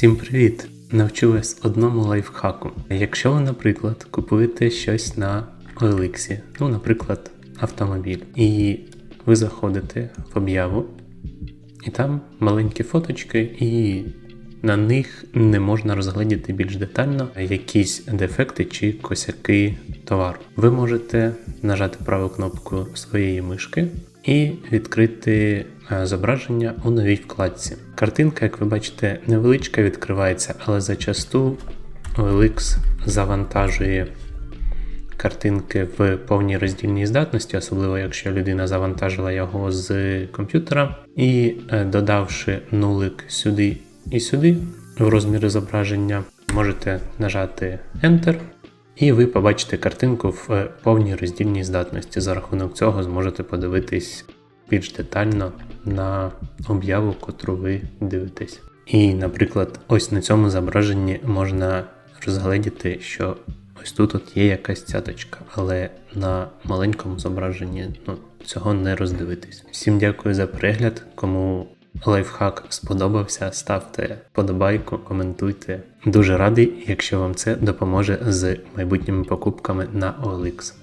Всім привіт! Навчу вас одному лайфхаку. Якщо ви, наприклад, купуєте щось на OLX, ну, наприклад, автомобіль, і ви заходите в об'яву, і там маленькі фоточки, і на них не можна розгледіти більш детально якісь дефекти чи косяки товару. Ви можете нажати праву кнопку своєї мишки і відкрити е, зображення у новій вкладці. Картинка, як ви бачите, невеличка відкривається, але зачасту OLX завантажує картинки в повній роздільній здатності, особливо якщо людина завантажила його з комп'ютера, і е, додавши нулик сюди і сюди в розмірі зображення, можете нажати Enter, і ви побачите картинку в е, повній роздільній здатності. За рахунок цього зможете подивитись більш детально на об'яву, котру ви дивитесь. І, наприклад, ось на цьому зображенні можна розгледіти, що ось тут от є якась цяточка, але на маленькому зображенні ну, цього не роздивитись. Всім дякую за перегляд. Кому лайфхак сподобався, ставте подобайку, коментуйте. Дуже радий, якщо вам це допоможе з майбутніми покупками на OLX.